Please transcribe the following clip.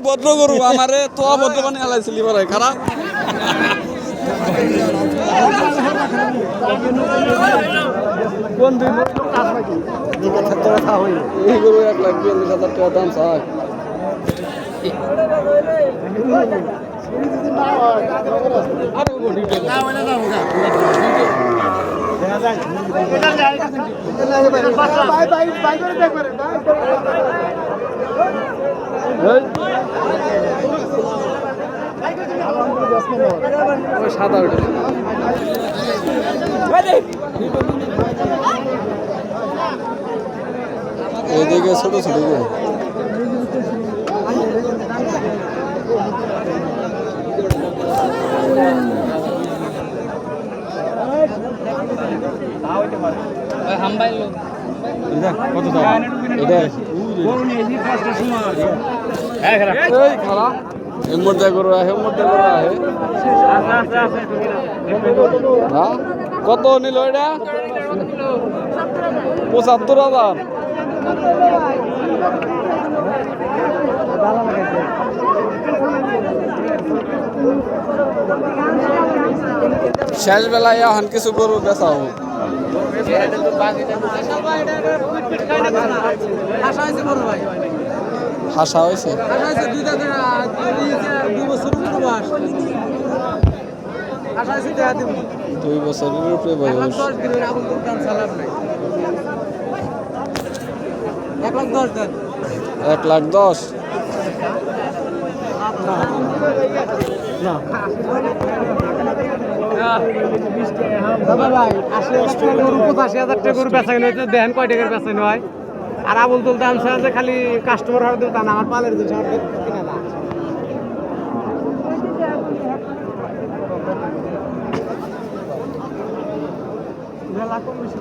ভদ্র গরু আমারে তো অভদ্র বানি আলাইছিলি বলে খারাপ? এক লাখ বিয়াল্লিশ হাজার টাকা দাম চায় ওই সাদা ওটা এইদিকে ছোট ছোট কত দাম? এটা এই খালা মধ্যে গরু এর মধ্যে গরু আহে। হ্যাঁ? কত নিল এটা? পঁচাত্তর হাজার। শেষ বেলায় এখন কিছু গরু বেচা হোক আশা হয়েছে বড় ভাই। হাসা হয়েছে? দুই বছরের উপরে বয়স। এক লাখ দশ। দাদা ভাই আশি হাজার টাকা হাজার টাকা গরু বেচা দেখেন কয় টাকার বেচা হয়। আর আবুল তুল দাম আছে, খালি কাস্টমার হওয়ার দেবো তা না, আমার পালের কিনা না। লাখ বেশি